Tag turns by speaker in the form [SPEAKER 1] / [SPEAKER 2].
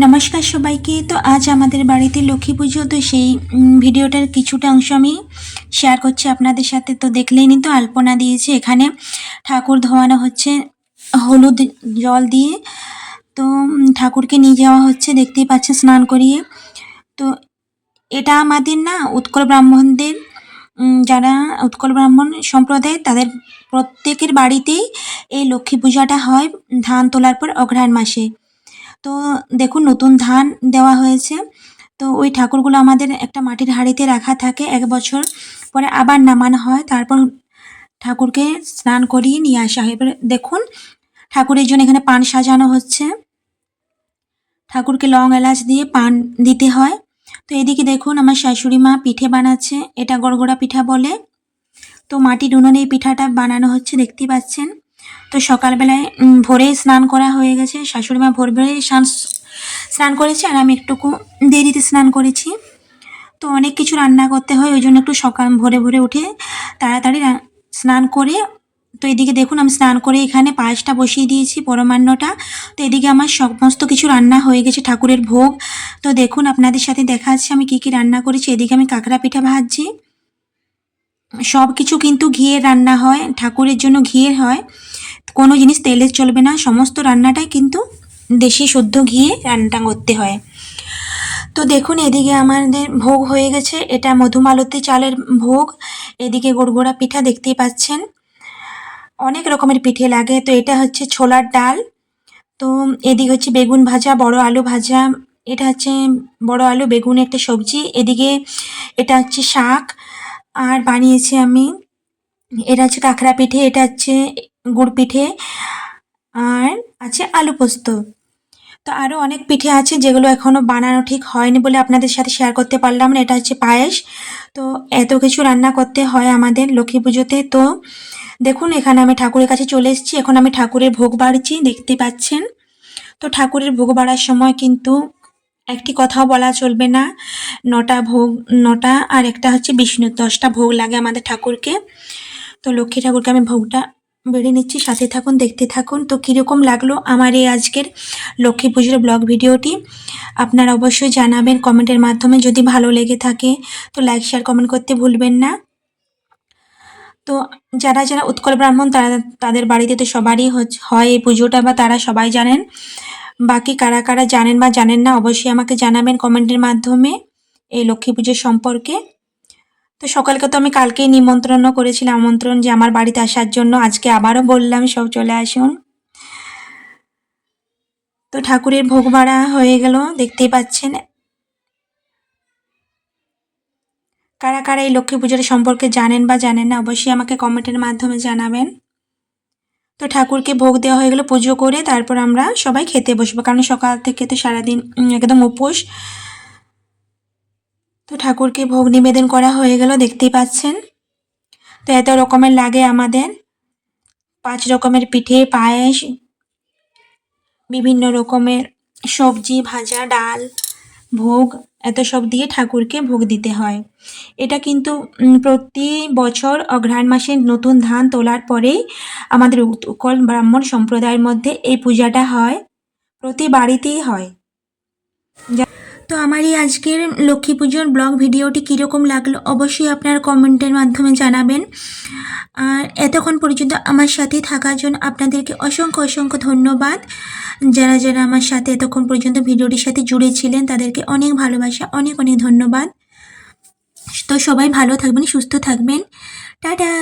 [SPEAKER 1] নমস্কার সবাইকে। তো আজ আমাদের বাড়িতে লক্ষ্মী পুজো, তো সেই ভিডিওটার কিছুটা অংশ আমি শেয়ার করছি আপনাদের সাথে। তো দেখলেই নি তো আলপনা দিয়েছে এখানে। ঠাকুর ধোয়ানো হচ্ছে হলুদ জল দিয়ে। তো ঠাকুরকে নিয়ে যাওয়া হচ্ছে, দেখতেই পাচ্ছেন, স্নান করিয়ে। তো এটা আমাদের না উৎকল ব্রাহ্মণদের যারা উৎকল ব্রাহ্মণ সম্প্রদায়, তাদের প্রত্যেকের বাড়িতেই এই লক্ষ্মী পূজাটা হয় ধান তোলার পর অঘ্রাণ মাসে। তো দেখুন, নতুন ধান দেওয়া হয়েছে। তো ওই ঠাকুরগুলো আমাদের একটা মাটির হাঁড়িতে রাখা থাকে এক বছর পরে আবার নামানো হয়। তারপর ঠাকুরকে স্নান করিয়ে নিয়ে আসা হয়। এবারে দেখুন, ঠাকুরের জন্য এখানে পান সাজানো হচ্ছে। ঠাকুরকে লং এলাচ দিয়ে পান দিতে হয়। তো এদিকে দেখুন, আমার শাশুড়ি মা পিঠে বানাচ্ছে। এটা গড়গড়া পিঠা বলে। তো মাটির উনুনে এই পিঠাটা বানানো হচ্ছে দেখতেই পাচ্ছেন। তো সকালবেলায় ভোরেই স্নান করা হয়ে গেছে। শাশুড়ি মা ভোর ভোরে স্নান স্নান করেছে আর আমি একটুকু দেরিতে স্নান করেছি। তো অনেক কিছু রান্না করতে হয়, ওই জন্য একটু সকাল ভোরে ভোরে উঠে তাড়াতাড়ি স্নান করে, তো এদিকে দেখুন আমি স্নান করে এখানে পায়েসটা বসিয়ে দিয়েছি, পরমান্নটা। তো এদিকে আমার সমস্ত কিছু রান্না হয়ে গেছে, ঠাকুরের ভোগ। তো দেখুন আপনাদের সাথে দেখা যাচ্ছে আমি কি কি রান্না করেছি। এদিকে আমি কাঁকড়া পিঠা ভাজছি। সব কিছু কিন্তু ঘিয়ের রান্না হয়, ঠাকুরের জন্য ঘিয়ের হয়। কোনো জিনিস তেলের চলবে না, সমস্ত রান্নাটাই কিন্তু দেশি শুদ্ধ ঘিয়ে রান্নাটা করতে হয়। তো দেখুন, এদিকে আমাদের ভোগ হয়ে গেছে। এটা মধুমালতী চালের ভোগ। এদিকে গোড়গোড়া পিঠা দেখতেই পাচ্ছেন। অনেক রকমের পিঠে লাগে। তো এটা হচ্ছে ছোলার ডাল। তো এদিকে হচ্ছে বেগুন ভাজা, বড় আলু ভাজা। এটা হচ্ছে বড় আলু, বেগুন, একটা সবজি। এদিকে এটা হচ্ছে শাক। আর বানিয়েছি আমি। এটা হচ্ছে কাঁকড়া পিঠে, এটা হচ্ছে গুড় পিঠে আর আছে আলু পোস্ত। তো আরও অনেক পিঠে আছে যেগুলো এখনও বানানো ঠিক হয়নি বলে আপনাদের সাথে শেয়ার করতে পারলাম না। এটা হচ্ছে পায়েস। তো এত কিছু রান্না করতে হয় আমাদের লক্ষ্মী পুজোতে। তো দেখুন, এখানে আমি ঠাকুরের কাছে চলে এসেছি। এখন আমি ঠাকুরের ভোগ বাড়ছি, দেখতে পাচ্ছেন। তো ঠাকুরের ভোগ বাড়ার সময় কিন্তু একটি কথাও বলা চলবে না। নটা ভোগ, নটা আর একটা হচ্ছে বিষ্ণু দশটা ভোগ লাগে আমাদের ঠাকুরকে। তো লক্ষ্মী ঠাকুরকে আমি ভোগটা বেড়ে নিচ্ছি, সাথে থাকুন, দেখতে থাকুন। তো কীরকম লাগল আমার এই আজকের লক্ষ্মী পুজোর ব্লগ ভিডিওটি? আপনারা অবশ্যই জানাবেন কমেন্টের মাধ্যমে। যদি ভালো লেগে থাকে, তো লাইক শেয়ার কমেন্ট করতে ভুলবেন না। তো যারা যারা উৎকল ব্রাহ্মণ, তারা তাদের বাড়িতে তো সবারই হয় এই পুজোটা বা তারা সবাই জানেন। বাকি কারা কারা জানেন বা জানেন না, অবশ্যই আমাকে জানাবেন কমেন্টের মাধ্যমে এই লক্ষ্মী পুজোর সম্পর্কে। তো সকালকে তো আমি কালকেই নিমন্ত্রণও করেছিলাম, আমন্ত্রণ যে আমার বাড়িতে আসার জন্য। আজকে আবারও বললাম, সব চলে আসুন। তো ঠাকুরের ভোগ বাড়া হয়ে গেল, দেখতেই পাচ্ছেন। কারা কারা এই লক্ষ্মী পুজোর সম্পর্কে জানেন বা জানেন না, অবশ্যই আমাকে কমেন্টের মাধ্যমে জানাবেন। তো ঠাকুরকে ভোগ দেওয়া হয়ে গেলো, পুজো করে তারপর আমরা সবাই খেতে বসবো, কারণ সকাল থেকে তো সারাদিন একদম উপোস। তো ঠাকুরকে ভোগ নিবেদন করা হয়ে গেল, দেখতেই পাচ্ছেন? তো এত রকমের লাগে আমাদের। পাঁচ রকমের পিঠে, পায়েস, বিভিন্ন রকমের সবজি, ভাজা, ডাল, ভোগ, এত সব দিয়ে ঠাকুরকে ভোগ দিতে হয়। এটা কিন্তু প্রতি বছর অঘ্রাণ মাসে নতুন ধান তোলার পরেই আমাদের উৎকল ব্রাহ্মণ সম্প্রদায়ের মধ্যে এই পূজাটা হয়। প্রতি বাড়িতেই হয়। তো আমার এই আজকের লক্ষ্মী পুজোর ব্লগ ভিডিওটি কীরকম লাগল অবশ্যই আপনার কমেন্টের মাধ্যমে জানাবেন। আর এতক্ষণ পর্যন্ত আমার সাথে থাকার জন্য আপনাদেরকে অসংখ্য অসংখ্য ধন্যবাদ। যারা যারা আমার সাথে এতক্ষণ পর্যন্ত ভিডিওটির সাথে জুড়ে ছিলেন, তাদেরকে অনেক ভালোবাসা, অনেক অনেক ধন্যবাদ। তো সবাই ভালো থাকবেন, সুস্থ থাকবেন। টাটা!